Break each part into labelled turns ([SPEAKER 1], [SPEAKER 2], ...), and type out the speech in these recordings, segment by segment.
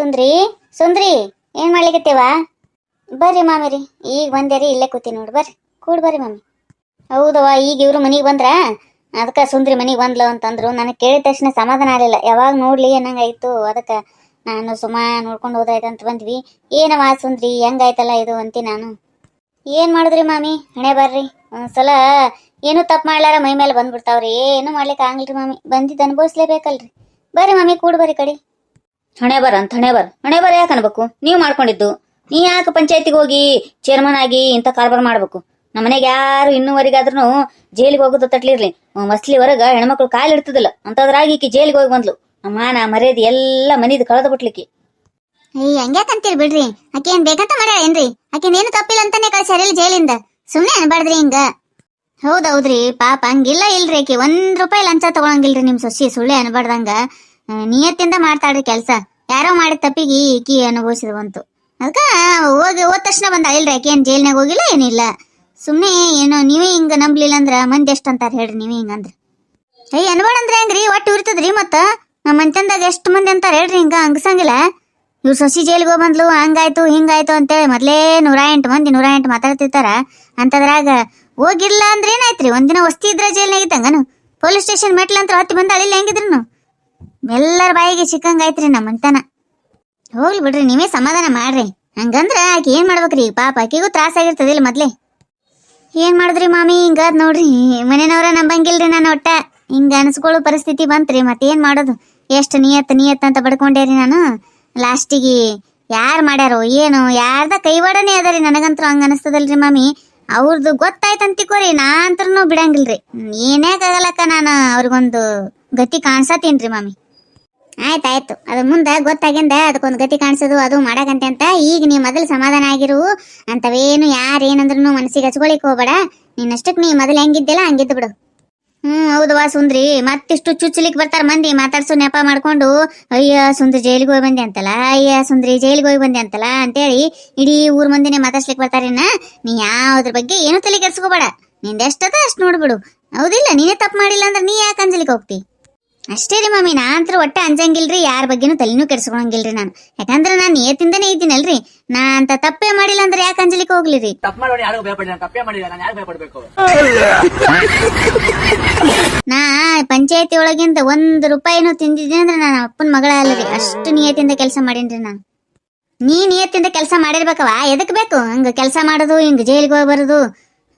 [SPEAKER 1] ಸುಂದ್ರಿ? ಸುಂದ್ರಿ, ಏನ್ ಮಾಡ್ಲಿಕತ್ತೇವ? ಬರ್ರಿ ಮಾಮಿರಿ, ಈಗ ಬಂದೇರಿ, ಇಲ್ಲೇ ಕೂತಿ ನೋಡು, ಬರ್ರಿ, ಕೂಡ್ ಬರ್ರಿ ಮಾಮಿ. ಹೌದವ ಈಗ ಇವ್ರು ಮನಿಗೆ ಬಂದ್ರ, ಅದಕ್ಕೆ ಸುಂದ್ರಿ ಮನಿಗೆ ಬಂದ್ಲು ಅಂತಂದ್ರು, ನನಗೆ ಕೇಳಿದ ತಕ್ಷಣ ಸಮಾಧಾನ ಆಗಲಿಲ್ಲ. ಯಾವಾಗ ನೋಡ್ಲಿ ಅನ್ನಂಗಾಯ್ತು, ಅದಕ್ಕೆ ನಾನು ಸುಮಾ ನೋಡ್ಕೊಂಡು ಹೋದಾಯ್ತು ಅಂತ ಬಂದ್ವಿ. ಏನವ ಸುಂದ್ರಿ, ಹೆಂಗಾಯ್ತಲ್ಲ ಇದು ಅಂತಿ ನಾನು. ಏನ್ ಮಾಡಿದ್ರಿ ಮಾಮಿ, ಹಣೆ ಬರ್ರಿ. ಒಂದ್ಸಲ ಏನು ತಪ್ಪು ಮಾಡ್ಲಾರ ಮೈ ಮೇಲೆ ಬಂದ್ಬಿಡ್ತಾವ್ರಿ, ಏನು ಮಾಡ್ಲಿಕ್ಕೆ ಆಗಲ್ರಿ ಮಾಮಿ ಬಂದಿದ್ದು ಅನುಭವಿಸ್ಲೇಬೇಕಲ್ರಿ. ಬರ್ರಿ ಮಾಮಿ, ಕೂಡ್ ಬರ್ರಿ ಕಡೆ.
[SPEAKER 2] ಹಣೆ ಬರ ಅಂತ, ಹಣೆ ಬರ. ಹಣೆ ಬರ ಯಾಕೆ ಅನ್ಬೇಕು? ನೀವು ಮಾಡ್ಕೊಂಡಿದ್ದು. ನೀ ಯಾಕೆ ಪಂಚಾಯತಿಗೆ ಹೋಗಿ ಚೇರ್ಮನ್ ಆಗಿ ಇಂಥ ಕಾರ್ಬಾರ್ ಮಾಡ್ಬೇಕು? ನಮ್ಮ ಮನೆಗೆ ಯಾರು ಇನ್ನೂವರೆಗಾದ್ರೂ ಜೈಲಿಗೆ ಹೋಗೋದು ತಟ್ಲಿರ್ಲಿ. ಮಸ್ಲಿ ಹೊರಗ ಹೆಣ್ಮಕ್ಳು ಕಾಲು ಇಡ್ತದಿಲ್ಲ ಅಂತದ್ರಾಗಿ ಈಕಿ ಜೈಲಿಗೆ ಹೋಗಿ ಬಂದ್ಲು. ನಮ್ಮ ಮಾನ, ಮರ್ಯಾದೆ ಎಲ್ಲ ಮನಿದ್ ಕಳೆದು ಬಿಟ್ಲಿಕ್ಕೆ
[SPEAKER 1] ಅಯ್ಯ ಹಂಗ್ಯಾಕಂತೀರಿ ಬಿಡ್ರಿ? ಏನ್ ಬೇಕಂತ ಆಕೆ ಏನು ತಪ್ಪಿಲ್ಲ ಅಂತಾನೆ ಕಳ್ಸ್ಯಾರ ಇಲ್ಲಿ ಜೈಲಿಂದ. ಸುಮ್ನೆ ಅನ್ಬಾರ್ದ್ರಿ ಹಿಂಗ. ಹೌದೌದ್ರಿ, ಪಾಪ ಹಂಗಿಲ್ಲ ಇಲ್ರಿ ಆಕೆ. ಒಂದ್ ರೂಪಾಯಿ ಲಂಚ ತಗೊಳಂಗಿಲ್ರಿ ನಿಮ್ ಸೊಸಿ ಸುಳ್ಳೆ ಅನ್ಬಾರ್ದಂಗ. ನಿಯತ್ತಿಂದ ಮಾಡ್ತಾಳ್ರಿ ಕೆಲ್ಸ. ಯಾರೋ ಮಾಡಿದ ತಪ್ಪಿಗೆ ಈಕಿ ಅನುಭವಿಸಿದ ಬಂತು. ಅದಕ್ಕ ಹೋಗಿ, ಹೋದ ತಕ್ಷಣ ಬಂದ ಇಲ್ರಿ ಆಕೆ ಏನ್ ಜೈಲ್ನಾಗ ಹೋಗಿಲ್ಲ, ಏನಿಲ್ಲ. ಸುಮ್ಮನೆ ಏನೋ, ನೀವೇ ಹಿಂಗ ನಂಬ್ಲಿಲ್ಲ ಅಂದ್ರ ಮಂದಿ ಎಷ್ಟು ಅಂತಾರ ಹೇಳ್ರಿ, ನೀವೇ ಹಿಂಗಂದ್ರ ಅಯ್ಯ ಅನ್ಬೇಡಂದ್ರೆ ಹೆಂಗ್ರಿ? ಒಟ್ಟು ಇರ್ತದ್ರಿ ಮತ್ತ? ನಮ್ಮ ಮಂಚಂದಾಗ ಎಷ್ಟು ಮಂದಿ ಅಂತಾರ ಹೇಳ್ರಿ, ಹಿಂಗ ಹಂಗಸಂಗಿಲ್ಲ. ಇವ್ರು ಸೊಸಿ ಜೈಲಿಗೆ ಬಂದ್ಲು ಹಂಗಾಯ್ತು, ಹಿಂಗಾಯ್ತು ಅಂತೇಳಿ ಮೊದ್ಲೇ ನೂರ ಎಂಟು ಮಂದಿ ನೂರ ಎಂಟು ಮಾತಾಡ್ತಿರ್ತಾರ. ಅಂತದ್ರಾಗ ಹೋಗಿರ್ಲ ಅಂದ್ರೆ ಏನಾಯ್ತ್ರಿ? ಒಂದಿನ ವಸ್ತಿ ಇದ್ರ ಜೈಲ್ನಾಗ ಇದ್ದಂಗನು. ಪೊಲೀಸ್ ಸ್ಟೇಷನ್ ಮೆಟ್ಲಂತ್ರ ಹತ್ತಿ ಬಂದ ಅಳಿಲ್ಲ ಹೆಂಗಿದ್ರು ಎಲ್ಲರ ಬಾಯಿಗೆ ಸಿಕ್ಕಂಗಾಯ್ತ್ರಿ ನಮ್ಮಂತನ ಹೋಗ್ಲಿ ಬಿಡ್ರಿ, ನೀವೇ ಸಮಾಧಾನ ಮಾಡ್ರಿ. ಹಂಗಂದ್ರ ಆಕೆ ಏನ್ ಮಾಡ್ಬೇಕ್ರಿ? ಪಾಪ ಆಕಿಗೂ ತ್ರಾಸ ಆಗಿರ್ತದಿಲ್ಲ ಮೊದ್ಲೇ. ಏನ್ ಮಾಡಿದ್ರಿ ಮಾಮಿ, ಹಿಂಗಾದ್ ನೋಡ್ರಿ. ಮನೆನವ್ರ ನಂಬಂಗಿಲ್ರಿ ನಾನು ಒಟ್ಟ. ಹಿಂಗ ಅನ್ಸ್ಕೊಳ್ಳೋ ಪರಿಸ್ಥಿತಿ ಬಂತ್ರಿ, ಮತ್ತೇನ್ ಮಾಡೋದು? ಎಷ್ಟು ನಿಯತ್ ನಿಯತ್ ಅಂತ ಬಡ್ಕೊಂಡೇರಿ ನಾನು. ಲಾಸ್ಟಿಗೆ ಯಾರು ಮಾಡ್ಯಾರೋ, ಏನು, ಯಾರ್ದ ಕೈವಾಡನೇ ಅದರಿ ನನಗಂತೂ ಹಂಗ ಅನಿಸ್ತದಲ್ರಿ ಮಾಮಿ. ಅವ್ರದ್ದು ಗೊತ್ತಾಯ್ತಂತಿಕೋರಿ ನಾ ಅಂತ್ರೂ ಬಿಡಂಗಿಲ್ರಿ. ಏನೇ ಆಗಲಕ್ಕ ನಾನು ಅವ್ರಿಗೊಂದು ಗತಿ ಕಾಣಿಸತ್ತೀನ್ರಿ ಮಾಮಿ. ಆಯ್ತಾಯ್ತು. ಅದು ಮುಂದೆ ಗೊತ್ತಾಗಿಂದ ಅದಕ್ಕೊಂದು ಗತಿ ಕಾಣಿಸೋದು, ಅದು ಮಾಡಕಂತೆ ಅಂತ ಈಗ ನೀ ಮೊದಲು ಸಮಾಧಾನ ಆಗಿರು. ಅಂತವೇನು ಯಾರು ಏನಂದ್ರೂ ಮನಸ್ಸಿಗೆ ಹಚ್ಕೊಳಿಕ್ ಹೋಗ್ಬೇಡ. ನೀನಷ್ಟಕ್ಕೆ ನೀ ಮೊದಲು ಹೆಂಗಿದ್ದಿಲ್ಲ ಹಂಗಿದ್ದು ಬಿಡು. ಹ್ಮ್ ಹೌದವಾ ಸುಂದ್ರಿ. ಮತ್ತಿಷ್ಟು ಚುಚ್ಚಲಿಕ್ ಬರ್ತಾರ ಮಂದಿ, ಮಾತಾಡ್ಸೋ ನೆಪ ಮಾಡ್ಕೊಂಡು. ಅಯ್ಯ, ಸುಂದ್ರಿ ಜೈಲಿಗೆ ಹೋಗಿ ಬಂದೆ ಅಂತಲ್ಲ. ಅಯ್ಯ, ಸುಂದ್ರಿ ಜೈಲಿಗೆ ಹೋಗಿ ಬಂದೆ ಅಂತಲ್ಲ ಅಂತೇಳಿ ಇಡೀ ಊರ್ ಮಂದಿನೇ ಮಾತಾಡ್ಸ್ಲಿಕ್ಕೆ ಬರ್ತಾರೇನ ನೀ ಯಾವ್ದ್ರ ಬಗ್ಗೆ ಏನು ತಲೆ ಕೆಡ್ಸ್ಕೋಬೇಡ. ನಿಂದೆಷ್ಟದ ಅಷ್ಟು ನೋಡ್ಬಿಡು. ಹೌದಿಲ್ಲ, ನೀನೇ ತಪ್ಪು ಮಾಡಿಲ್ಲ ಅಂದ್ರೆ ನೀ ಯಾಕೆ ಅಂಜಲಿಕ್ಕೆ ಹೋಗ್ತಿ? ಅಷ್ಟೇ ರೀ ಮಮ್ಮಿ ನಾ ಅಂತೂ ಒಟ್ಟೆ ಅಂಜಂಗಿಲ್ರಿ ಯಾರ ಬಗ್ಗೆನೂ ತಲೆನೂ ಕೆಡ್ಸ್ಕೊಳಂಗಿಲ್ರಿ ನಾನು. ಯಾಕಂದ್ರೆ ನಾನು ನಿಯತ್ತಿಂದನೇ ಇದ್ದೀನಲ್ರಿ ನಾ ಅಂತ ತಪ್ಪೇ ಮಾಡಿಲ್ಲ ಅಂದ್ರೆ ಯಾಕೆ ಅಂಜಲಿಕ್ಕೆ
[SPEAKER 3] ತಪ್ಪು ಯಾರು ಭಯಪಡಿ ನಾನು ತಪ್ಪೇ ಮಾಡಿಲ್ಲ ನಾನು ಯಾರು ಭಯಪಡಬೇಕು?
[SPEAKER 1] ನಾ ಪಂಚಾಯತಿ ಒಳಗಿಂದ ಒಂದ್ ರೂಪಾಯಿನೂ ತಿಂದಿದ್ದೀನಿ ಅಂದ್ರೆ ನಾನು ಅಪ್ಪನ ಮಗಳ ಅಲ್ಲರಿ. ಅಷ್ಟು ನಿಯತ್ತಿಂದ ಕೆಲಸ ಮಾಡೀನ್ರಿ ನಾನು. ನೀ ನಿಯತ್ತಿಂದ ಕೆಲಸ ಮಾಡಿರ್ಬೇಕವ ಎದಕ್ ಬೇಕು? ಹಂಗ ಕೆಲಸ ಮಾಡೋದು ಹಿಂಗ ಜೈಲಿಗೆ ಹೋಗಿ ಬರೋದು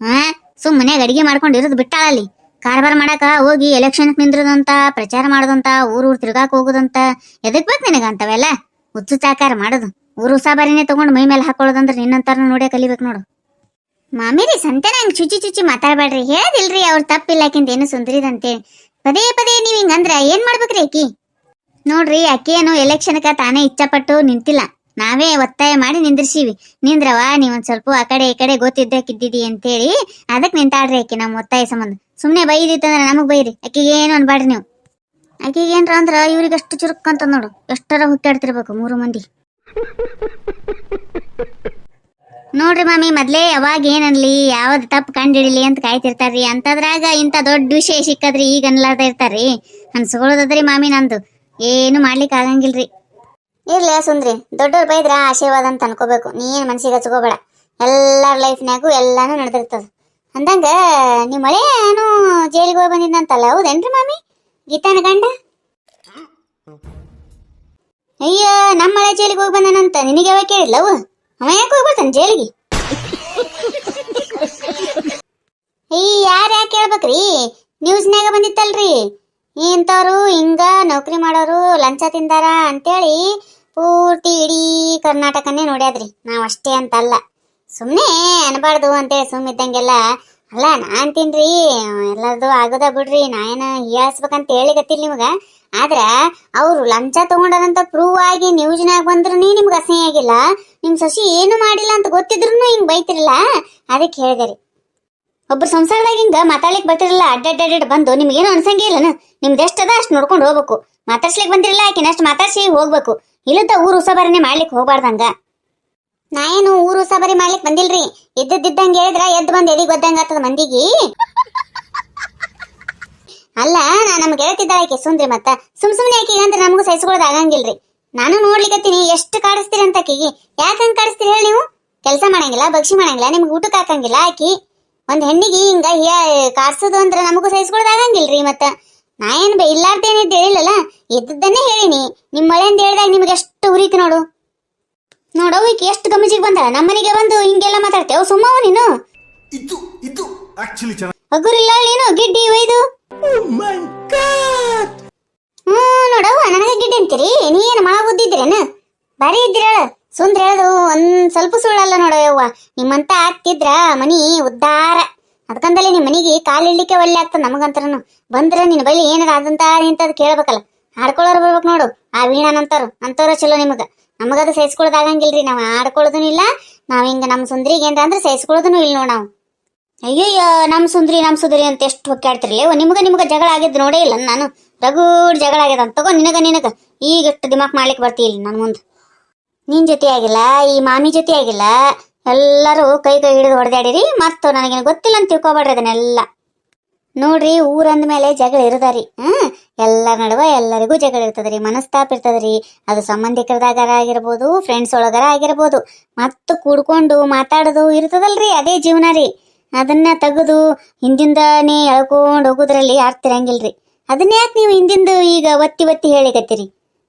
[SPEAKER 1] ಹಾ? ಸುಮ್ಮನೆ ಅಡಿಗೆ ಮಾಡ್ಕೊಂಡು ಇರೋದು ಬಿಟ್ಟಾಳಲ್ಲಿ. ಕಾರ್ಬಾರ್ ಮಾಡಾಕ ಹೋಗಿ ಎಲೆಕ್ಷನ್ ನಿಂದ್ರದಂತ, ಪ್ರಚಾರ ಮಾಡದಂತ, ಊರ್ ಊರ್ ತಿರ್ಗಾಕ್ ಹೋಗುದಂತ, ಎದಕ್ ಬೇಕು ನಿನಗ ಅಂತವೆಲ್ಲ ಹುಚ್ಚು ಚಾಕಾರ ಮಾಡೋದು. ಊರು ಸಾಬಾರಿನೇ ತಗೊಂಡು ಮೈ ಮೇಲೆ ಹಾಕೊಳ್ಳೋದಂದ್ರೆ ನಿನ್ನಂತಾರ ನೋಡೇ ಕಲಿಬೇಕು ನೋಡು. ಮಾಮಿರಿ ಸಂತೆನ ಹಂಗೆ ಚುಚ್ಚಿ ಚುಚ್ಚಿ ಮಾತಾಡ್ಬೇಡ್ರಿ. ಹೇಳದಿಲ್ರಿ ಅವ್ರ ತಪ್ಪಿಲ್ಲಾಕಿಂತ ಏನು ಸುಂದರಿದಂತೆ. ಪದೇ ಪದೇ ನೀವ್ ಹಿಂಗಂದ್ರ ಏನ್ ಮಾಡ್ಬೇಕ್ರಿ ಅಕ್ಕಿ ನೋಡ್ರಿ ಆಕೇನು ಎಲೆಕ್ಷನ್ಕ ತಾನೇ ಇಚ್ಛಪಟ್ಟು ನಿಂತಿಲ್ಲ. ನಾವೇ ಒತ್ತಾಯ ಮಾಡಿ ನಿಂದ್ರಿಸೀವಿ. ನಿಂದ್ರವಾ ನೀವ್ ಒಂದ್ ಸ್ವಲ್ಪ ಆ ಕಡೆ ಈ ಕಡೆ ಗೊತ್ತಿದ್ದಕ್ಕಿದ್ದಿದಿ ಅಂತೇಳಿ ಅದಕ್ ನಿಂತಾಡ್ರಿ ಅಕ್ಕಿ ನಮ್ಮ ಒತ್ತಾಯ ಸಂಬಂಧ. ಸುಮ್ನೆ ಬೈದಿತ್ತಂದ್ರ ನಮಗ್ ಬೈರಿ. ಅಕ್ಕಿಗೆ ಏನು ಅನ್ಬಾಡ್ರಿ ನೀವು. ಅಕ್ಕಿಗೆ ಏನ್ರ ಅಂದ್ರ ಇವ್ರಿಗಷ್ಟು ಚುರುಕ್ ಅಂತ ನೋಡು. ಎಷ್ಟರ ಹುಟ್ಟಾಡ್ತಿರ್ಬೇಕು ಮೂರು ಮಂದಿ. ನೋಡ್ರಿ ಮಾಮಿ, ಮೊದ್ಲೇ ಯಾವಾಗ ಏನನ್ಲಿ ಯಾವ್ದು ತಪ್ಪು ಕಂಡಿಡಿಲಿ ಅಂತ ಕಾಯ್ತಿರ್ತಾರ್ರಿ. ಅಂತದ್ರಾಗ ಇಂಥ ದೊಡ್ಡ ವಿಷಯ ಸಿಕ್ಕದ್ರಿ ಈಗ ಅನ್ಲಾರ್ದ ಇರ್ತಾರ್ರಿ. ಅನ್ಸ್ಕೊಳ್ಳೋದದ್ರಿ ಮಾಮಿ ನಂದು. ಏನು ಮಾಡ್ಲಿಕ್ಕೆ ಆಗಂಗಿಲ್ರಿ. ಇರ್ಲಿ ಸುಂದ್ರಿ. ದೊಡ್ಡವ್ರ ಬೈದ್ರ ಆಶೀರ್ವಾದ ಅಂತ ಅನ್ಕೋಬೇಕು. ನೀನ್ ಮನ್ಸಿಗೆ ಹಚ್ಕೋಬೇಡ. ಎಲ್ಲಾರ ಲೈಫ್ನಾಗು ಎಲ್ಲಾನು ನಡೆದಿರ್ತದ. ಅಂದಂಗ ನಿಮ್ಮ ಮಳೆ ಏನು ಜೈಲಿಗೆ ಹೋಗಿ ಬಂದಿದ್ದಂತಲ್ಲ ಹೌದೇನ್ರಿ ಮಾಮಿ? ಗೀತಾನ ಗಂಡ? ಅಯ್ಯ ನಮ್ಮ ಮಳೆ ಜೈಲಿಗೆ ಹೋಗಿ ಬಂದನಂತ ನಿನಗೆ ಯಾವಾಗ ಕೇಳಿಲ್ಲ ಅವ ಯಾಕೆ ಹೋಗಿ ಬರ್ತಾನೆ ಜೈಲಿಗೆ? ಅಯ್ಯ ಯಾರು ಯಾಕೆ ಹೇಳ್ಬೇಕ್ರಿ ನ್ಯೂಸ್ನ್ಯಾಗ ಬಂದಿತ್ತಲ್ರಿ. ಇಂಥವ್ರು ಹಿಂಗ ನೌಕರಿ ಮಾಡೋರು ಲಂಚ ತಿಂದಾರ ಅಂತೇಳಿ ಪೂರ್ತಿ ಇಡೀ ಕರ್ನಾಟಕನೇ ನೋಡ್ಯಾದ್ರಿ. ನಾವು ಅಷ್ಟೇ ಅಂತಲ್ಲ. ಸುಮ್ಮನೆ ಅನ್ಬಾರ್ದು ಅಂತೇಳಿ ಸುಮ್ಮಿದ್ದಂಗೆಲ್ಲ ಅಲ್ಲ, ನಾನ್ ತಿನ್ರಿ ಎಲ್ಲದು ಆಗೋದ ಬಿಡ್ರಿ, ನಾ ಏನ ಹೀಯಾಳಿಸ್ಬೇಕಂತ ಹೇಳಿ ಗೊತ್ತಿಲ್ಲ ನಿಮಗೆ. ಆದ್ರ ಅವ್ರು ಲಂಚ ತಗೊಂಡದಂತ ಪ್ರೂವ್ ಆಗಿ ನ್ಯೂಸ್ನಾಗ ಬಂದ್ರು ನಿಮ್ಗೆ ಅಸಹ್ಯ ಆಗಿಲ್ಲ ನಿಮ್ ಸಸಿ ಏನು ಮಾಡಿಲ್ಲ ಅಂತ ಗೊತ್ತಿದ್ರು ಹಿಂಗ್ ಬೈತಿರಲ್ಲ ಅದಕ್ಕೆ ಹೇಳಿದೆ ರೀ. ಸಂಸಾರದಾಗ ಹಿಂಗ ಮಾತಾಡ್ಲಿಕ್ ಬರ್ತಿರಲ್ಲ ಅಡ್ಡಡ್ಡಡ್ ಬಂದು ನಿಮ್ಗೇನು ಅನ್ಸಂಗೇ ಇಲ್ಲನ? ನಿಮ್ದು ಎಷ್ಟದ ಅಷ್ಟು ನೋಡ್ಕೊಂಡು ಹೋಗ್ಬೇಕು. ಮಾತಾಡ್ಸ್ಲಿಕ್ ಬಂದಿರಲ್ಲ ಆಕಿನ ಅಷ್ಟು ಮಾತಾಡ್ಸಿ ಹೋಗ್ಬೇಕು. ಇಲ್ಲದ ಊರು ಉಸಬಾರನೆ ಮಾಡ್ಲಿಕ್ಕೆ ಹೋಗ್ಬಾರ್ದಂಗ. ನಾ ಏನು ಊರು ಸಬರಿ ಮಾಡ್ಲಿಕ್ ಬಂದಿಲ್ರಿ. ಇದ್ದದಿದ್ದಂಗೆ ಹೇಳಿದ್ರ ಎದ್ದು ಬಂದ್ ಎದಿ ಗೊತ್ತಂಗ ಮಂದಿಗಿ ಮಂದಿಗೆ. ಅಲ್ಲ, ನಾ ನಮ್ಗೆ ಹೇಳ್ತಿದ್ದಾಳೆ ಸುಂದ್ರಿ ಮತ್ತ. ಸುಮ್ ಸುಮ್ನೆ ಆಕಿಗೆ ಅಂದ್ರೆ ನಮಗೂ ಸಹಿಸ್ಕೊಳ್ಳೋದು ಆಗಂಗಿಲ್ರಿ. ನಾನು ನೋಡ್ಲಿಕತ್ತೀನಿ, ಎಷ್ಟು ಕಾಡಿಸ್ತೀರಿ ಅಂತ ಆಕಿಗೆ. ಯಾಕಂಗ್ ಕಾಡಿಸ್ತೀರಿ ಹೇಳಿ ನೀವು? ಕೆಲಸ ಮಾಡಂಗಿಲ್ಲ, ಭಕ್ಷಿ ಮಾಡಂಗಿಲ್ಲ, ನಿಮ್ಗೆ ಊಟಕ್ಕೆ ಹಾಕಂಗಿಲ್ಲ ಆಕಿ. ಒಂದ್ ಹೆಣ್ಣಿಗೆ ಹಿಂಗ ಕಾಡ್ಸೋದು ಅಂದ್ರೆ ನಮಗೂ ಸಹಿಸ್ಕೊಳೋದಾಗಂಗಿಲ್ರಿ ಮತ್ತ. ನಾ ಏನ್ ಬೇ ಇಲ್ಲಾರ್ದೇನಿದ್ದು ಹೇಳಿಲ್ಲಲ್ಲ? ಇದ್ದದ್ದನ್ನೇ ಹೇಳಿನಿ. ನಿಮ್ ಮಳೆಯಿಂದ ಹೇಳ್ದಾಗ ನಿಮ್ಗೆ ಎಷ್ಟು ಉರಿತು ನೋಡು. ನೋಡವು ಈಕಿ ಎಷ್ಟು ಗಮಜಿಗೆ ಬಂದ ನಮ್ಮನೆಗೆ ಬಂದು ಹಿಂಗೆಲ್ಲ ಮಾತಾಡ್ತೇವೆ ಸುಮ್ಮವ ನೀನು?
[SPEAKER 4] ಇದು ಇದು ಆಕ್ಚುಲಿ ಚೆನ್ನಾಗಿ
[SPEAKER 1] ಹಗುರಿಲ್ಲ ನೀನು? ಗಿಡ್ಡಿ ಒಯ್ದು ಹ್ಮ್ ನೋಡವ್ವ ನನಗೆ ಗಿಡ್ಡಿ ಅಂತೀರಿ? ನೀ ಏನು ಮಳ ಬುದ್ದಿದ್ರೇನು ಬಾರಿ ಇದ್ದಿರಳ. ಸುಂದ್ರ ಹೇಳದು ಒಂದ್ ಸ್ವಲ್ಪ ಸುಳ್ಳಲ್ಲ ನೋಡವ್ವ ನಿಮ್ಮಂತ ಆಗ್ತಿದ್ರ ಮನಿ ಉದ್ದಾರ. ಅದಕ್ಕಂದಲೇ ನಿಮ್ಮ ಮನಿಗೆ ಕಾಲಿಡ್ಲಿಕ್ಕೆ ಒಳ್ಳೆ ಆಗ್ತದ ನಮಗಂತರನು. ಬಂದ್ರ ನಿನ್ ಬಳಿ ಏನಾರ ಆದಂತ ಇಂತದ್ ಕೇಳ್ಬೇಕಲ್ಲ. ಹಾಡ್ಕೊಳ್ಳೋರು ಬರ್ಬೇಕು ನೋಡು. ಆ ವೀಣಾನಂತಾರು ಅಂತವ್ರ ಚಲೋ ನಿಮಗ. ನಮಗದು ಸಹಿಸ್ಕೊಳ್ಳೋದಾಗಂಗಿಲ್ರಿ, ನಾವು ಆಡ್ಕೊಳ್ಳೋದೂ ಇಲ್ಲ, ನಾವು ಹಿಂಗೆ ನಮ್ಮ ಸುಂದ್ರಿಗೆ ಏನ್ರ ಅಂದ್ರೆ ಸಹಿಸ್ಕೊಳ್ಳೋದೂ ಇಲ್ಲ ನೋಡಿ ನಾವು. ಅಯ್ಯಯ್ಯ ನಮ್ಮ ಸುಂದ್ರಿ ನಮ್ಮ ಸುಂದರಿ ಅಂತ ಎಷ್ಟು ಹೊಕ್ಕಾಡ್ತಿರ್ಲಿ ನಿಮಗೆ ನಿಮ್ಗೆ ಜಗಳ ಆಗಿದ್ದು ನೋಡೇ ಇಲ್ಲ ನಾನು. ರಗೂಡ್ ಜಗಳ ಆಗ್ಯದ ಅಂತ, ತಗೋ ನಿನಗ ನಿನಗ. ಈಗ ಎಷ್ಟು ದಿಮಾಕ್ ಮಾಡ್ಲಿಕ್ಕೆ ಬರ್ತಿ ಇಲ್ಲಿ ನನ್ ಮುಂದೆ. ನಿನ್ ಜೊತೆ ಆಗಿಲ್ಲ, ಈ ಮಾಮಿ ಜೊತೆ ಆಗಿಲ್ಲ, ಎಲ್ಲರೂ ಕೈ ಕೈ ಹಿಡಿದು ಹೊಡೆದಾಡಿರಿ ಮತ್ತು ನನಗೇನು ಗೊತ್ತಿಲ್ಲ ಅಂತ ತಿಳ್ಕೊಬೇಡ್ರಿ ಅದನ್ನೆಲ್ಲ. ನೋಡ್ರಿ ಊರಂದ ಮೇಲೆ ಜಗಳ ಇರದಾರಿ. ಹ್ಮ್ ಎಲ್ಲರ ನಡುವೆ ಎಲ್ಲರಿಗೂ ಜಗಳ ಇರ್ತದ್ರಿ. ಮನಸ್ತಾಪ ಇರ್ತದ್ರಿ. ಅದು ಸಂಬಂಧಿಕರದಾಗರ ಆಗಿರ್ಬೋದು ಫ್ರೆಂಡ್ಸ್ ಒಳಗರ ಆಗಿರ್ಬೋದು. ಮತ್ತು ಕೂಡ್ಕೊಂಡು ಮಾತಾಡೋದು ಇರ್ತದಲ್ರಿ, ಅದೇ ಜೀವನ ರೀ. ಅದನ್ನ ತೆಗೆದು ಹಿಂದಿಂದನೇ ಎಳ್ಕೊಂಡು ಹೋಗೋದ್ರಲ್ಲಿ ಅರ್ಥ ಇರಂಗಿಲ್ರಿ. ಅದನ್ನ ಯಾಕೆ ನೀವು ಹಿಂದಿಂದು ಈಗ ಒತ್ತಿ ಒತ್ತಿ ಹೇಳಿಕತ್ತೀರಿ?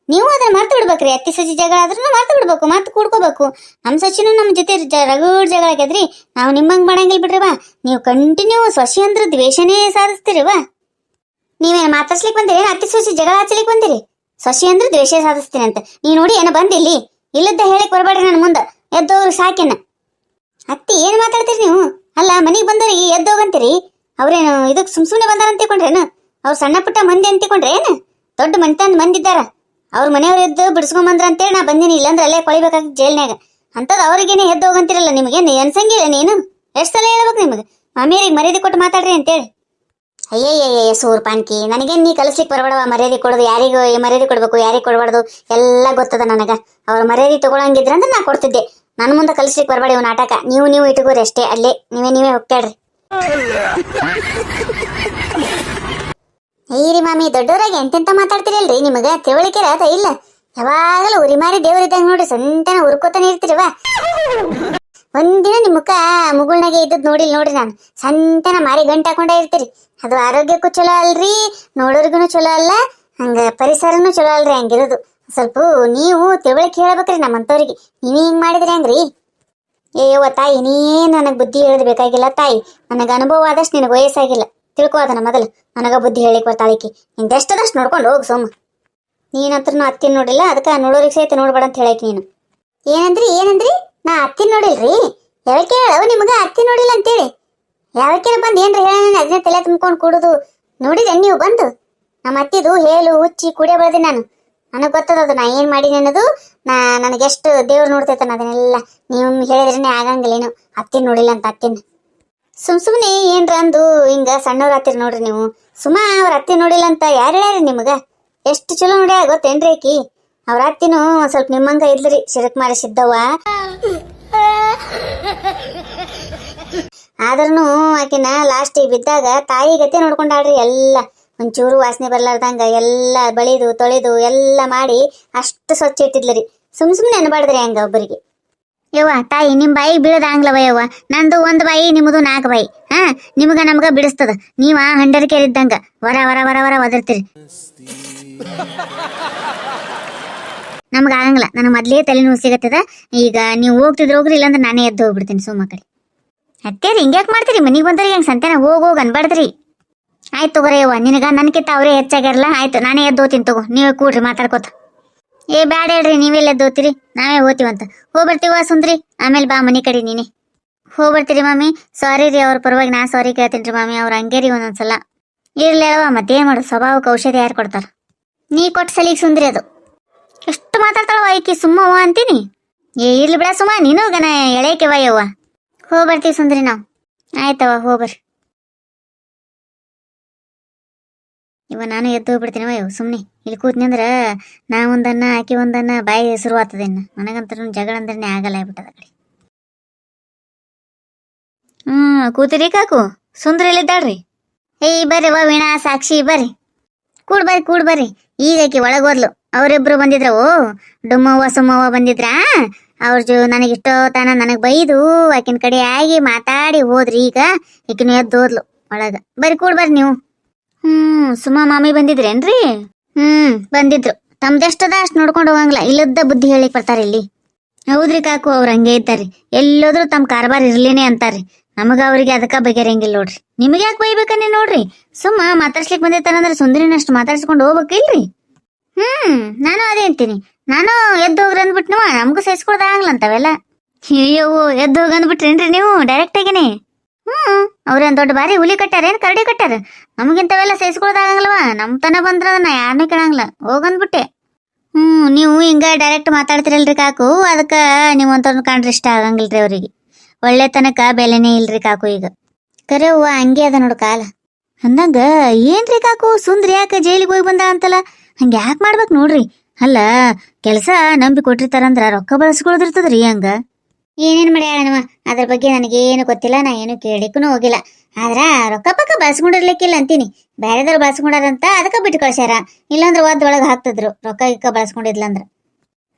[SPEAKER 1] ನೀವು ಅದನ್ನ ಮರ್ತು ಬಿಡ್ಬೇಕ್ರಿ. ಅತ್ತಿ ಸಸಿ ಜಗಳ ಆದ್ರೂ ಮರ್ತು ಬಿಡ್ಬೇಕು ಮತ್ತೆ ಕೂಡ್ಕೋಬೇಕು. ನಮ್ಮ ಸಚಿನು ನಮ್ಮ ಜೊತೆ ರಗಡ್ ಜಗಳ ಆಗ್ಯದ್ರಿ ನಾವು ನಿಮ್ಮಂಗ್ ಮಾಡಂಗಿಲ್ಲ ಬಿಡ್ರಿವಾ ನೀವು ಕಂಟಿನ್ಯೂ ಸೊಸಿ ಅಂದ್ರ ದ್ವೇಷನೇ ಸಾಧಿಸ್ತೀರಿವಾ ನೀವೇನು ಮಾತಾಡ್ಸ್ಲಿಕ್ ಬಂದಿರಿ? ಅತ್ತಿ ಸೊಸಿ ಜಗಳ ಹಚ್ಚಲಿಕ್ ಬಂದಿರಿ? ಸೊಸಿ ಅಂದ್ರೆ ದ್ವೇಷ ಸಾಧಿಸ್ತೀನಿ ಅಂತ. ನೀ ನೋಡಿ ಏನೋ ಬಂದಿಲ್ಲಿ? ಇಲ್ಲದ ಹೇಳಕ್ ಬರಬೇಡ್ರಿ ನನ್ನ ಮುಂದೆ. ಎದ್ದೋರು ಸಾಕಿನ. ಅತ್ತಿ ಏನ್ ಮಾತಾಡ್ತೀರಿ ನೀವು? ಅಲ್ಲ, ಮನೆಗೆ ಬಂದವ್ರಿಗೆ ಎದ್ದೋಗಂತೀರಿ ಅವ್ರೇನು ಇದಕ್ಕೆ ಸುಮ್ ಸುಮ್ನೆ ಬಂದಾರ ಅಂತಿಕೊಂಡ್ರೇನು ಅವ್ರು ಸಣ್ಣ ಪುಟ್ಟ ಮಂದಿ ಅಂತಿಕೊಂಡ್ರೆ ಏನು ದೊಡ್ಡ ಮನಿತಂದ್ ಮಂದಿದ್ದಾರ? ಅವ್ರ ಮನೆಯವ್ರ ಎದ್ದು ಬಿಡ್ಸ್ಕೊಂಡ್ ಬಂದ್ರ ಅಂತೇಳಿ ನಾ ಬಂದಿನಿ, ಇಲ್ಲಾಂದ್ರೆ ಅಲ್ಲೇ ಕೊಳಿಬೇಕಾಗಿ ಜೈಲ್ನ್ಯಾಗ. ಅಂತದ್ ಅವ್ರಿಗೇನೆ ಎದ್ದು ಹೋಗಂತಿರಲ್ಲ ನಿಮಗೇನು ಅನ್ಸಂಗಿಲ್ಲ ನೀನು? ಎಷ್ಟು ಸಲ ಹೇಳ್ಬೇಕು ನಿಮಗೆ? ಮಾಮಿಯರಿಗೆ ಮರ್ಯಾದೆ ಕೊಟ್ಟು ಮಾತಾಡ್ರಿ ಅಂತೇಳಿ. ಅಯ್ಯಯ್ಯಯ್ಯ ಸೂರ್ ಪಾನ್ಕಿ, ನನಗೇನ್ ನೀ ಕಲಿಸ್ಲಿಕ್ಕೆ ಬರಬೇಡವ? ಮರ್ಯಾದೆ ಕೊಡೋದು ಯಾರಿಗೂ ಮರ್ಯಾದೆ ಕೊಡ್ಬೇಕು, ಯಾರಿಗೆ ಕೊಡಬಾರ್ದು? ಎಲ್ಲ ಗೊತ್ತದ ನನಗೆ. ಅವ್ರ ಮರ್ಯಾದೆ ತಗೊಳಂಗಿದ್ರಂದ್ರೆ ನಾ ಕೊಡ್ತಿದ್ದೆ. ನನ್ನ ಮುಂದೆ ಕಲಿಸ್ಲಿಕ್ಕೆ ಬರಬೇಡ ಇವ್ ನಾಟಕ ನೀವು ನೀವು ಇಟ್ಕೋರಿ ಅಷ್ಟೇ, ಅಲ್ಲೇ ನೀವೇ ನೀವೇ ಹೋಗ್ತಾಡ್ರಿ ಏರಿ ಮಾಮಿ ದೊಡ್ಡವರಾಗಿ ಎಂತೆಂತ ಮಾತಾಡ್ತಿರಲ್ರಿ? ನಿಮಗ ತಿಳುವಳಿಕೆ ಅದ ಇಲ್ಲ. ಯಾವಾಗಲೂ ಉರಿ ಮಾರಿ ದೇವರಿದ್ದಂಗ ನೋಡ್ರಿ ಸಂತನ ಉರ್ಕೋತಾನೆ ಇರ್ತಿರವ ಒಂದಿನ ನಿಮ್ಮ ಮುಖ ಮುಗುಳ್ನಾಗೆ ಇದ್ದದ್ ನೋಡಿಲ್ ನೋಡ್ರಿ ನಾನು. ಸಂತನ ಮಾರಿ ಗಂಟ ಹಾಕೊಂಡೇ ಇರ್ತೀರಿ. ಅದು ಆರೋಗ್ಯಕ್ಕೂ ಚಲೋ ಅಲ್ರಿ, ನೋಡೋರ್ಗುನು ಚಲೋ ಅಲ್ಲ, ಹಂಗ ಪರಿಸರನು ಚಲೋ ಅಲ್ರಿ ಹಂಗಿರೋದು. ಸ್ವಲ್ಪ ನೀವು ತಿಳುವಳಿಕೆ ಹೇಳ್ಬೇಕ್ರಿ ನಮ್ಮಂತವ್ರಿಗೆ. ನೀವು ಹಿಂಗ್ ಮಾಡಿದ್ರಿ ಹಂಗ್ರಿ? ಏಯವ್ವ ತಾಯಿ, ನೀನ್ ನನಗೆ ಬುದ್ಧಿ ಹೇಳೋದು ಬೇಕಾಗಿಲ್ಲ ತಾಯಿ. ನನಗೆ ಅನುಭವ ಆದಷ್ಟು ನಿನಗೆ ವಯಸ್ಸಾಗಿಲ್ಲ. ತಿಳ್ಕೊ ಅದನ್ನ ಮೊದಲು. ನನಗ ಬುದ್ಧಿ ಹೇಳಿಕ್ ಬರ್ತಾಳಿಕಿ. ನಿಂದೆಷ್ಟದಷ್ಟು ನೋಡ್ಕೊಂಡು ಹೋಗು ಸೋಮ. ನೀನಂತ್ರ ನಾ ಅತ್ತಿನ ನೋಡಿಲ್ಲ, ಅದಕ್ಕೆ ನೋಡೋರಿಗೆ ಸಹಿತ ನೋಡ್ಬೇಡ ಅಂತ ಹೇಳಕ್ ನೀನು. ಏನಂದ್ರಿ ಏನಂದ್ರಿ? ನಾ ಅತ್ತಿನ ನೋಡಿಲ್ರಿ? ಯಾವಕ್ಕೆ ಹೇಳವು ನಿಮಗ ಅತ್ತಿ ನೋಡಿಲ್ಲ ಅಂತೇಳಿ? ಯಾವಕ್ಕೆ ಬಂದು ಏನ್ರಿ ಹೇಳ ಅದನ್ನ ತಲೆ ತುಂಬ್ಕೊಂಡು ಕೂಡುದು. ನೋಡಿದೆ ನೀವು ಬಂದು? ನಮ್ಮ ಅತ್ತಿದು ಹೇಳು ಹುಚ್ಚಿ ಕುಡಿಯ ಬೆಳೆದೆ ನಾನು. ನನಗೆ ಗೊತ್ತದ ಅದು, ನಾ ಏನ್ ಮಾಡೀನಿ ಅನ್ನೋದು. ನಾ ನನಗೆಷ್ಟು ದೇವ್ರು ನೋಡ್ತೈತನ ಅದನ್ನೆಲ್ಲ ನೀವು ಹೇಳಿದ್ರೇನೆ ಆಗಂಗಿಲ್ಲೇನು ಅತ್ತಿನ ನೋಡಿಲ್ಲ ಅಂತ ಅತ್ತಿನ. ಸುಮ್ ಸುಮ್ನೆ ಏನ್ರ ಅಂದು ಹಿಂಗ ಸಣ್ಣವ್ರ ಹತ್ತಿರ ನೋಡ್ರಿ ನೀವು. ಸುಮಾ ಅವ್ರ ಅತ್ತಿ ನೋಡಿಲ್ಲ ಅಂತ ಯಾರು ಹೇಳ್ಯಾರಿ ನಿಮಗ? ಎಷ್ಟು ಚಲೋ ನೋಡ್ಯಾರ ಗೊತ್ತೇನ್ರಿ ಆಕಿ? ಅವ್ರ ಅತ್ತಿನೂ ಒಂದ್ ಸ್ವಲ್ಪ ನಿಮ್ಮಂಗ ಇದ್ರಿ ಶಿರಕ್ ಮಾಡಿ ಸಿದ್ದವ್ವ. ಆದ್ರೂ ಆಕಿನ ಲಾಸ್ಟಿಗೆ ಬಿದ್ದಾಗ ತಾಯಿ ಗತಿ ನೋಡ್ಕೊಂಡಾಳ್ರಿ ಎಲ್ಲ. ಒಂಚೂರು ವಾಸನೆ ಬರ್ಲಾರ್ದಂಗ ಎಲ್ಲ ಬಳಿದು, ತೊಳೆದು ಎಲ್ಲ ಮಾಡಿ ಅಷ್ಟು ಸ್ವಚ್ಛ ಇಟ್ಟಿದ್ಲರಿ. ಸುಮ್ ಸುಮ್ನೆ ಅನ್ಬಾರ್ದ್ರಿ ಹಂಗ ಒಬ್ಬರಿಗೆ ಯವ್ವ, ತಾಯಿ, ನಿಮ್ ಬಾಯಿಗೆ ಬೀಳದ ಆಂಗ್ಲವ ಯವ್ವ. ನಂದು ಒಂದ್ ಬಾಯಿ ನಿಮ್ಮದು ನಾಲ್ಕು ಬಾಯಿ. ಹಾ, ನಿಮ್ಗ ನಮ್ಗ ಬಿಡಿಸ್ತದ ನೀವ ಹಂಡರ್ಕೇರ್ ಇದ್ದಂಗ ವರ ವರ ವರ ವರ ಒದರ್ತೀರಿ. ನಮ್ಗ ಆಗಂಗಿಲ್ಲ. ನನ್ನ ಮೊದ್ಲೇ ತಲೆನೋವು ಸಿಗತ್ತದ. ಈಗ ನೀವು ಹೋಗ್ತಿದ್ರೆ ಹೋಗ್ರಿ, ಇಲ್ಲಾಂದ್ರೆ ನಾನೇ ಎದ್ದು ಹೋಗ್ಬಿಡ್ತೀನಿ ಸುಮ್ಮ ಕಡೆ. ಅತ್ತೇರಿ ಹಿಂಗ್ಯಾಕೆ ಮಾಡ್ತೀರಿ? ಮನಿಗ್ ಬಂದ್ರಿ ಹೆಂಗ್ ಸಂತೆನ? ಹೋಗ್ ಹೋಗ್ ಅನ್ಬಾರ್ದ್ರಿ. ಆಯ್ತು ತಗೋರಿ ಯವ್ವ. ನಿನಗ ನನ್ಕಿಂತ ಅವರೇ ಹೆಚ್ಚಾಗ್ಯಾರಲ್ಲ. ಆಯ್ತು, ನಾನೇ ಎದ್ದು ಹೋಗ್ತೀನಿ ತಗೋ. ನೀವೇ ಕೂಡ್ರಿ ಮಾತಾಡ್ಕೋತ. ಏ, ಬ್ಯಾಡ ಹೇಳ್ರಿ, ನೀವೆಲ್ಲ ಹೋಗ್ತೀರಿ ನಾವೇ ಹೋಗ್ತೀವಂತ ಹೋಗ್ಬರ್ತೀವ ಸುಂದ್ರಿ? ಆಮೇಲೆ ಬಾ ಮನೆ ಕಡೆ ನೀನೆ. ಹೋಗ್ಬರ್ತೀರಿ ಮಮ್ಮಿ ಸಾರಿ ರೀ, ಅವ್ರ ಪರವಾಗಿ ನಾ ಸಾರಿ ಕೇಳ್ತೀನಿ ರೀ ಮಾಮಿ. ಅವ್ರ ಹಂಗೇರಿ ಒಂದೊಂದ್ಸಲ. ಇರ್ಲಿ ಅಳವ ಮತ್ತೇನ್ ಮಾಡು ಸ್ವಭಾವಕ್ಕೆ ಔಷಧಿ ಯಾರು ಕೊಡ್ತಾರ? ನೀ ಕೊಟ್ಟ ಸಲಿಗೆ ಸುಂದ್ರಿ ಅದು. ಎಷ್ಟು ಮಾತಾಡ್ತಾಳವ ಈಕಿ? ಸುಮ್ಮವ್ವ ಅಂತೀನಿ. ಏ, ಇರ್ಲಿ ಬಿಡ ಸುಮ್ಮ ನೀನು ಗನ ಎಳೆಕೆ ಯವ್ವ ಹೋಗ್ಬರ್ತೀವಿ ಸುಂದ್ರಿ ನಾವು. ಆಯ್ತವ ಹೋಗ್ಬರ್ರಿ. ಇವ ನಾನು ಎದ್ದು ಹೋಗ್ಬಿಡ್ತೀನಿ, ಅಯ್ಯೋ ಸುಮ್ಮನೆ ಇಲ್ಲಿ ಕೂತ್ನಂದ್ರ ನಾ ಒಂದನ್ನ ಆಕಿ ಒಂದನ್ನ ಬಾಯಿ ಹೆಸರು ಆಗ್ತದೆ ಇನ್ನು. ನನಗಂತ ಜಗಳ ಅಂದ್ರೆ ಆಗಲ್ಲ ಆಗ್ಬಿಟ್ಟದ ಕಡೆ. ಹ್ಮ್, ಕೂತಿರಿ ಕಾಕು. ಸುಂದರ ಎಲ್ಲಿದ್ದಾಳ್ರಿ? ಏಯ್, ಬರ್ರಿ ವಾ ವೀಣಾ, ಸಾಕ್ಷಿ, ಬರ್ರಿ. ಕೂಡ್ ಬರ್ರಿ ಕೂಡ್ ಬರ್ರಿ. ಈಗ ಆಕಿ ಒಳಗೋದ್ಲು ಅವರಿಬ್ರು ಬಂದಿದ್ರವು ಡುಮ್ಮವ್ವ, ಸುಮ್ಮವ್ವ ಬಂದಿದ್ರ? ಅವ್ರ ಜೋ ನನಗೆ ಇಷ್ಟೋ ತನ ನನಗೆ ಬೈದು ಆಕಿನ ಕಡೆ ಆಗಿ ಮಾತಾಡಿ ಹೋದ್ರಿ ಈಗ. ಈಕಿನ ಎದ್ದು ಹೋದ್ಲು ಒಳಗ. ಬರ್ರಿ, ಕೂಡ್ ಬರ್ರಿ ನೀವು. ಹ್ಮ್ ಸುಮ್ಮ ಮಾಮಿ ಬಂದಿದ್ರೇನ್ರಿ? ಹ್ಮ್, ಬಂದಿದ್ರು. ತಮ್ದೆಷ್ಟದ ಅಷ್ಟು ನೋಡ್ಕೊಂಡು ಹೋಗಂಗಿಲ್ಲ. ಇಲ್ಲದ ಬುದ್ಧಿ ಹೇಳಿಕ್ ಬರ್ತಾರೆ ಇಲ್ಲಿ. ಹೌದ್ರಿ ಕಾಕು, ಅವ್ರ ಹಂಗೆ ಇದ್ದಾರಿ ಎಲ್ಲೋದ್ರು ತಮ್ಮ ಕಾರ್ಬಾರ್ ಇರ್ಲಿನೇ ಅಂತಾರೆ ನಮಗ ಅವ್ರಿಗೆ ಅದಕ್ಕ ಬಗೆರಂಗಿಲ್ಲ ನೋಡ್ರಿ. ನಿಮಗೆ ಯಾಕೆ ಬೈಬೇಕನ್ನೇ ನೋಡ್ರಿ? ಸುಮ್ಮ ಮಾತಾಡ್ಸ್ಲಿಕ್ ಬಂದಿರ್ತಾರಂದ್ರೆ ಸುಂದರಿನಷ್ಟು ಮಾತಾಡ್ಸ್ಕೊಂಡು ಹೋಗ್ಬೇಕಿಲ್ರಿ ಹ್ಮ್, ನಾನು ಅದೇ ಅಂತೀನಿ. ನಾನು ಎದ್ದು ಹೋಗ್ರಿ ಅಂದ್ಬಿಟ್ಟು ನೀವು ನಮಗೂ ಸಹಿಸ್ಕೊಳ್ದಾಗಲ್ಲ ಅಂತವೆಲ್ಲ. ಅಯ್ಯೋ ಎದ್ದು ಹೋಗಿ ಅಂದ್ಬಿಟ್ರೇನ್ರಿ ನೀವು? ಡೈರೆಕ್ಟ್ ಆಗಿನೇ. ಹ್ಮ್. ಅವ್ರೇನ್ ದೊಡ್ಡ ಬಾರಿ ಹುಲಿ ಕಟ್ಟಾರೇನ್ ಕರಡಿ ಕಟ್ಟಾರ? ನಮಗಿಂತವೆಲ್ಲ ಸೇಸ್ಕೊಳ್ದಾಗಂಗಲ್ವ ನಮ್ ತನ ಬಂದ್ರ ನಾ ಯಾರನ್ನೂ ಕೇಳಂಗಿಲ್ಲ. ಹೋಗಂದ್ಬಿಟ್ಟೆ. ಹ್ಮ್, ನೀವು ಹಿಂಗ ಡೈರೆಕ್ಟ್ ಮಾತಾಡ್ತಿರಲ್ರಿ ಕಾಕು. ಅದಕ್ಕ ನೀವು ಒಂಥರ ಕಂಡ್ರೆ ಇಷ್ಟ ಆಗಂಗಿಲ್ರಿ ಅವ್ರಿಗೆ. ಒಳ್ಳೆ ತನಕ ಬೆಲೆನೇ ಇಲ್ರಿ ಕಾಕು ಈಗ. ಕರೆ ಹೂವ ಹಂಗೆ ಅದ ನೋಡು ಕಾಲ. ಅಂದಂಗ, ಏನ್ರಿ ಕಾಕು? ಸುಂದ್ರಿ ಯಾಕೆ ಜೈಲಿಗೆ ಹೋಗಿ ಬಂದ ಅಂತಲ್ಲ? ಹಂಗೆ ಯಾಕೆ ಮಾಡ್ಬೇಕು ನೋಡ್ರಿ? ಅಲ್ಲ, ಕೆಲಸ ನಂಬಿ ಕೊಟ್ಟಿರ್ತಾರಂದ್ರ ರೊಕ್ಕ ಬಳಸ್ಕೊಳ್ದಿರ್ತದ್ರಿ ಹಂಗ. ಏನೇನ್ ಮಾಡ್ಯಾಳನವ? ಅದ್ರ ಬಗ್ಗೆ ನನಗೆ ಏನು ಗೊತ್ತಿಲ್ಲ, ನಾ ಏನು ಕೇಳಿಕ್ಕೂ ಹೋಗಿಲ್ಲ. ಆದ್ರ ರೊಕ್ಕ ಪಕ್ಕ ಬಳಸ್ಕೊಂಡಿರ್ಲಿಕ್ಕಿಲ್ಲ ಅಂತೀನಿ. ಬ್ಯಾರೆದವ್ರು ಬಳಸ್ಕೊಂಡಾರಂತ ಅದಕ್ಕ ಬಿಟ್ಟು ಕಳ್ಸ್ಯಾರ. ಇಲ್ಲಾಂದ್ರ ಒಳಗ ಹಾಕ್ತಿದ್ರು. ರೊಕ್ಕ ಗಿಕ್ಕ ಬಳಸ್ಕೊಂಡಿದ್ಲಂದ್ರ.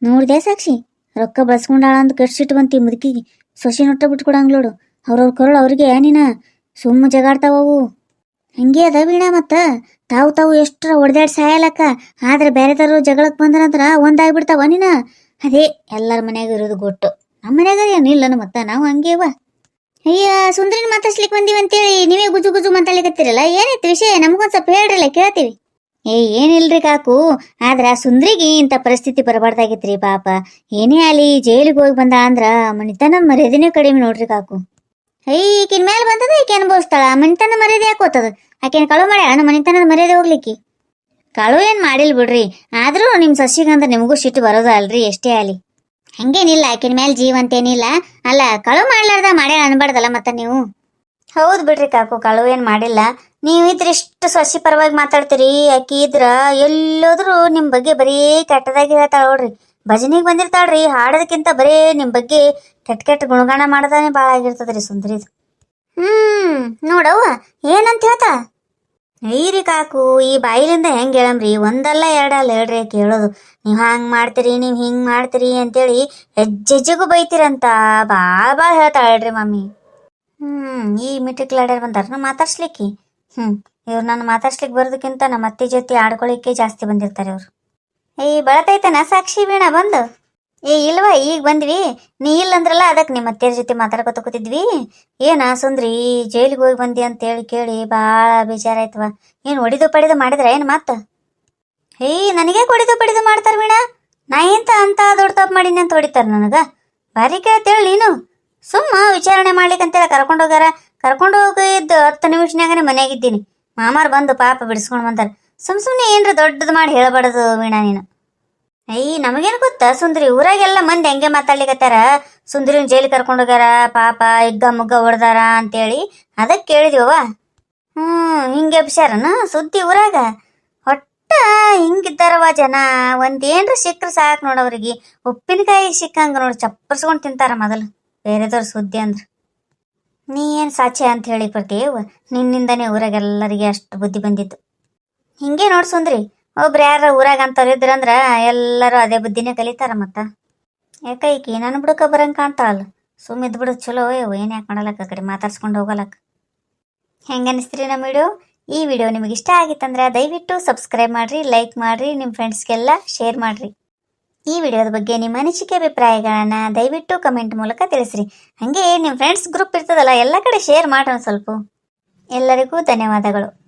[SPEAKER 1] ನೋಡ್ದೆ ಸಾಕ್ಷಿ, ರೊಕ್ಕ ಬಳಸ್ಕೊಂಡಾಳ ಅಂತ ಕೆಡ್ಸಿಟ್ಟು ಬಂತಿ ಮುದುಕಿಗೆ. ಸೊಸಿ ನೊಟ್ಟ ಬಿಟ್ಟು ನೋಡು ಅವ್ರವ್ರ ಕರುಳು ಅವ್ರಿಗೆ ಏನಿನ? ಸುಮ್ಮ ಜಗಾಡ್ತಾವವು ಹಂಗೆ ಅದ ವೀಣಾ ಮತ್ತ. ತಾವು ತಾವು ಎಷ್ಟರ ಹೊಡೆದಾಡ್ ಸಾಯಲಕ್ಕ. ಆದ್ರೆ ಬೇರೆದವ್ರು ಜಗಳಕ್ಕೆ ಬಂದ್ರಂದ್ರ ಒಂದಾಗ್ಬಿಡ್ತಾವ ನೀನ ಅದೇ ಎಲ್ಲರ ಮನೆಯಾಗ ಇರೋದು ಗೊಟ್ಟು. ನಮ್ಮ ಮನ್ಯಾಗ ನಮ್ಮ ಮತ್ತ ನಾವು ಹಂಗೇವ ಅಯ್ಯ, ಸುಂದ್ರಿನ ಮಾತಾಡ್ಸ್ಲಿಕ್ಕೆ ಬಂದೀವಿ ಅಂತೇಳಿ ನೀವೇ ಗುಜು ಗುಜು ಮಾತಾಡ್ಲಿಕತ್ತೀರಲ್ಲ ಏನೈತಿ ವಿಷಯ? ನಮಗೊಂದ್ ಸ್ವಲ್ಪ ಹೇಳ್ರಲ್ಲ, ಕೇಳ್ತೀವಿ. ಏ, ಏನಿಲ್ರಿ ಕಾಕು, ಆದ್ರ ಸುಂದ್ರಿಗೆ ಇಂಥ ಪರಿಸ್ಥಿತಿ ಬರಬಾರ್ದಾಗಿತ್ರಿ ಪಾಪ. ಏನೇ ಆಲಿ ಜೈಲಿಗೆ ಹೋಗಿ ಬಂದ ಅಂದ್ರ ಮನಿತನ ಮರ್ಯಾದೆನೇ ಕಡಿಮೆ ನೋಡ್ರಿ ಕಾಕು. ಅಯ್ಯ ಈಕಿನ ಮೇಲೆ ಬಂದದ, ಈಕೆ ಅನುಭವಿಸ್ತಾಳ? ಮನಿತನ ಮರ್ಯಾದೆ ಯಾಕೆ ಹೋತದ ಆಕೆನ ಕಳು ಮಾಡ್ಯಾಳ ನಮ್ಮ ಮನಿತನದ ಮರ್ಯಾದೆ ಹೋಗ್ಲಿಕ್ಕಿ? ಕಳು ಏನ್ ಮಾಡಿಲ್ ಬಿಡ್ರಿ, ಆದ್ರೂ ನಿಮ್ ಸಸಿಗಂದ್ರ ನಿಮಗೂ ಸಿಟ್ಟು ಬರೋದ ಅಲ್ರಿ, ಎಷ್ಟೇ ಆಲಿ ಹಂಗೇನಿಲ್ಲ ಆಕಿನ ಮೇಲೆ ಜೀವ ಅಂತೇನಿಲ್ಲ ಅಲ್ಲ ಕಳು ಮಾಡ್ಲಾರ್ದ ಮಾಡ್ಯಾಳ ಅನ್ಬಾರ್ದಲ್ಲ ಮತ್ತ ನೀವು? ಹೌದು ಬಿಡ್ರಿ ಕಾಕು ಕಳು ಏನು ಮಾಡಿಲ್ಲ. ನೀವು ಇದ್ರ ಇಷ್ಟು ಸೊಸಿ ಪರವಾಗಿ ಮಾತಾಡ್ತೀರಿ ಆಕಿ ಇದ್ರ ಎಲ್ಲೋದ್ರು ನಿಮ್ಮ ಬಗ್ಗೆ ಬರೀ ಕೆಟ್ಟದಾಗಿ ಹೇಳ್ತಾಳ ನೋಡ್ರಿ. ಭಜನಿಗೆ ಬಂದಿರ್ತಾಳ್ರಿ ಹಾಡೋದಕ್ಕಿಂತ ಬರೀ ನಿಮ್ಮ ಬಗ್ಗೆ ಕೆಟ್ಟ ಕೆಟ್ಟ ಗುಣಗಾನ ಮಾಡದಾನೆ ಭಾಳ ಆಗಿರ್ತದ್ರಿ ಸುಂದರಿದು. ಹ್ಮ್ ನೋಡವ್ವ ಏನಂತ ಹೇಳ್ತಾ ಐರಿ ಕಾಕು, ಈ ಬಾಯಿಲಿಂದ ಹೆಂಗ್ ಹೇಳಮ್ರಿ ಒಂದಲ್ಲ ಎರಡಲ್ಲ ಹೇಳ್ರಿ ಕೇಳೋದು. ನೀವ್ ಹಂಗ್ ಮಾಡ್ತೀರಿ, ನೀವ್ ಹಿಂಗ್ ಮಾಡ್ತೀರಿ ಅಂತೇಳಿ ಹೆಜ್ಜೆಜ್ಜೆಗೂ ಬೈತೀರಂತ. ಭಾಳ ಭಾಳ ಹೇಳ್ತಾಳ್ರಿ ಹೇಳ್ರಿ ಮಮ್ಮಿ. ಹ್ಮ್, ಈ ಮಿಟಿಕ್ ಲಾಡ್ಯಾರ ಬಂದಾರ ಮಾತಾಡ್ಸ್ಲಿಕ್ಕೆ. ಹ್ಮ್, ಇವ್ರು ನಾನು ಮಾತಾಡ್ಸ್ಲಿಕ್ಕೆ ಬರೋದಕ್ಕಿಂತ ನಮ್ಮ ಅತ್ತೆ ಜೊತೆ ಆಡ್ಕೊಳಿಕ್ಕೆ ಜಾಸ್ತಿ ಬಂದಿರ್ತಾರೆ ಇವ್ರು. ಏಯ್ ಬಳತೈತನ ಸಾಕ್ಷಿ ವೀಣಾ ಬಂದು? ಏ, ಇಲ್ವಾ, ಈಗ ಬಂದ್ವಿ. ನೀ ಇಲ್ಲಂದ್ರಲ್ಲ ಅದಕ್ಕೆ ನಿಮ್ಮ ಅತ್ತೆಯರ ಜೊತೆ ಮಾತಾಡ್ಕೊತ ಕೂತಿದ್ವಿ. ಏನ ಸುಂದ್ರಿ, ಜೈಲಿಗೆ ಹೋಗಿ ಬಂದಿ ಅಂತೇಳಿ ಕೇಳಿ ಭಾಳ ಬೇಜಾರಾಯ್ತವ ಏನು ಹೊಡಿದು ಪಡೆದು ಮಾಡಿದ್ರೆ ಏನು ಮತ್ತೆ? ಏಯ್ ನನಗೆ ಹೊಡಿದು ಪಡೆದು ಮಾಡ್ತಾರ ವೀಣಾ. ನಾ ಎಂತ ಅಂತ ದೊಡ್ಡ ತಪ್ಪು ಮಾಡೀನಿ ಅಂತ ಹೊಡಿತಾರ ನನಗ. ಭಾರಿ ಕೇಳ್ತೇಳಿ ನೀನು? ಸುಮ್ಮ ವಿಚಾರಣೆ ಮಾಡ್ಲಿಕ್ಕಂತೇಳಿ ಕರ್ಕೊಂಡು ಹೋಗ್ಯಾರ. ಕರ್ಕೊಂಡು ಹೋಗಿದ್ದ ಹತ್ತು ನಿಮಿಷನಾಗನೆ ಮನೆಯಾಗಿದ್ದೀನಿ ಮಾಮಾರು ಬಂದು ಪಾಪ ಬಿಡಿಸ್ಕೊಂಡು ಬಂದಾರ. ಸುಮ್ ಸುಮ್ಮನೆ ಏನ್ರ ದೊಡ್ಡದು ಮಾಡಿ ಹೇಳಬಾರ್ದು ವೀಣಾ ನೀನು. ಅಯ್ಯ ನಮಗೇನು ಗೊತ್ತಾ? ಸುಂದ್ರಿ, ಊರಾಗೆಲ್ಲ ಮಂದಿ ಹೆಂಗೆ ಮಾತಾಡ್ಲಿಕತ್ತಾರ? ಸುಂದರಿನ ಜೈಲಿಗೆ ಕರ್ಕೊಂಡು ಹೋಗ್ಯಾರ, ಪಾಪ ಇಗ್ಗ ಮುಗ್ಗ ಹೊಡೆದಾರ ಅಂತೇಳಿ ಅದಕ್ಕೆ ಕೇಳಿದ್ವವ ಹ್ಮ್, ಹಿಂಗೆ ಅಭಿಷಾರನ ಸುದ್ದಿ ಊರಾಗ. ಒಟ್ಟ ಹಿಂಗಿದ್ದಾರವ ಜನ. ಒಂದೇನ್ರ ಸಿಕ್ಕ್ರ ಸಾಕು ನೋಡವ್ರಿಗೆ ಉಪ್ಪಿನಕಾಯಿ ಸಿಕ್ಕಂಗ ನೋಡಿ ಚಪ್ಪರ್ಸ್ಕೊಂಡು ತಿಂತಾರ ಮೊದಲು. ಬೇರೆದವ್ರ ಸುದ್ದಿ ಅಂದ್ರ. ನೀ ಏನು ಸಾಚೆ ಅಂತ ಹೇಳಿ ಪ್ರತಿ ನಿನ್ನಿಂದನೇ ಊರಾಗೆಲ್ಲರಿಗೆ ಅಷ್ಟು ಬುದ್ಧಿ ಬಂದಿತ್ತು. ಹಿಂಗೆ ನೋಡ್ ಸುಂದ್ರಿ. ಒಬ್ರು ಯಾರ ಊರಾಗ ಅಂತವ್ರು ಇದ್ರಂದ್ರ ಎಲ್ಲರೂ ಅದೇ ಬುದ್ಧಿನೇ ಕಲಿತಾರ ಮತ್ತ. ಯಾಕ ಈಕಿ ನನ್ನ ಬಿಡಕ ಬರಂಗ್ ಕಾಣ್ತಾವಲ್ಲ ಸುಮ್ ಇದ್ ಬಿಡು, ಚಲೋ ಏನ್ ಯಾಕೆ ಮಾಡಲಕ್ಕ ಕಡೆ ಮಾತಾಡ್ಸ್ಕೊಂಡು ಹೋಗಲಕ್ಕ. ಹೆಂಗೆ ಅನಿಸ್ತೀರಿ ನಮ್ಮ ವಿಡಿಯೋ? ಈ ವಿಡಿಯೋ ನಿಮಗೆ ಇಷ್ಟ ಆಗಿತ್ತಂದ್ರೆ ದಯವಿಟ್ಟು ಸಬ್ಸ್ಕ್ರೈಬ್ ಮಾಡ್ರಿ, ಲೈಕ್ ಮಾಡ್ರಿ ನಿಮ್ಮ ಫ್ರೆಂಡ್ಸ್ಗೆಲ್ಲ ಶೇರ್ ಮಾಡ್ರಿ. ಈ ವಿಡಿಯೋದ ಬಗ್ಗೆ ನಿಮ್ಮ ಅನಿಸಿಕೆ, ಅಭಿಪ್ರಾಯಗಳನ್ನ ದಯವಿಟ್ಟು ಕಮೆಂಟ್ ಮೂಲಕ ತಿಳಿಸ್ರಿ. ಹಾಗೆ ನಿಮ್ಮ ಫ್ರೆಂಡ್ಸ್ ಗ್ರೂಪ್ ಇರ್ತದಲ್ಲ, ಎಲ್ಲ ಕಡೆ ಶೇರ್ ಮಾಡೋಣ ಸ್ವಲ್ಪ. ಎಲ್ಲರಿಗೂ ಧನ್ಯವಾದಗಳು.